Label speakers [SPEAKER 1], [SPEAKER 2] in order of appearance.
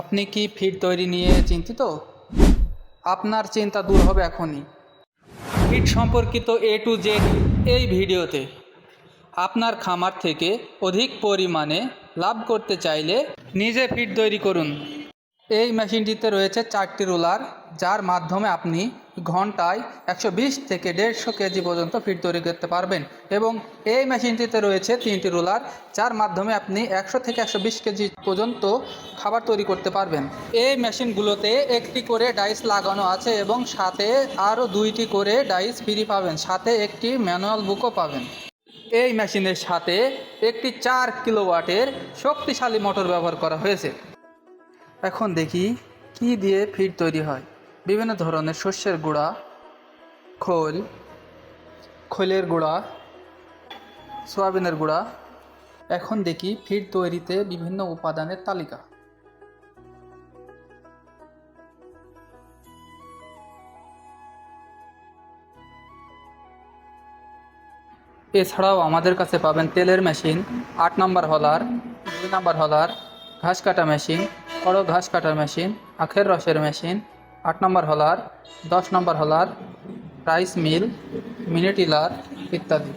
[SPEAKER 1] আপনি কি ফিড তৈরি নিয়ে চিন্তিত? আপনার চিন্তা দূর হবে এখনই। ফিড সম্পর্কিত এ টু জেড এই ভিডিওতে আপনার খামার থেকে অধিক পরিমাণে লাভ করতে চাইলে নিজে ফিড তৈরি করুন। এই মেশিনটিতে রয়েছে চারটি রোলার, যার মাধ্যমে আপনি ঘন্টায় একশো বিশ থেকে দেড়শো কেজি পর্যন্ত ফিড তৈরি করতে পারবেন। এবং এই মেশিনটিতে রয়েছে তিনটি রোলার, যার মাধ্যমে আপনি একশো থেকে একশো বিশ কেজি পর্যন্ত খাবার তৈরি করতে পারবেন। এই মেশিনগুলোতে একটি করে ডাইস লাগানো আছে এবং সাথে আরও দুইটি করে ডাইস ফ্রি পাবেন, সাথে একটি ম্যানুয়াল বুকও পাবেন। এই মেশিনের সাথে একটি চার কিলোওয়াটের শক্তিশালী মোটর ব্যবহার করা হয়েছে। এখন দেখি কি দিয়ে ফিড তৈরি হয়। বিভিন্ন ধরনের শস্যের গুঁড়া, খোল, খোলের গুঁড়া, সয়াবিনের গুঁড়া। এখন দেখি ফিড তৈরিতে বিভিন্ন উপাদানের তালিকা। এছাড়াও আমাদের কাছে পাবেন তেলের মেশিন, আট নম্বর হলার, দুই নম্বর হলার, ঘাস কাটা মেশিন বড় ঘাস কাটার মেশিন, আখের রসের মেশিন, আট নম্বর হলার, দশ নম্বর huller, rice mill mini tiller ইত্যাদি।